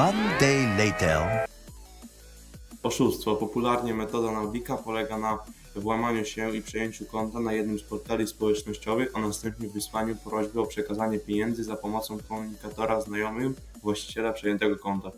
One day later. Oszustwo. Popularnie metoda Naudika polega na włamaniu się i przejęciu konta na jednym z portali społecznościowych, a następnie wysłaniu prośby o przekazanie pieniędzy za pomocą komunikatora znajomym właściciela przejętego konta.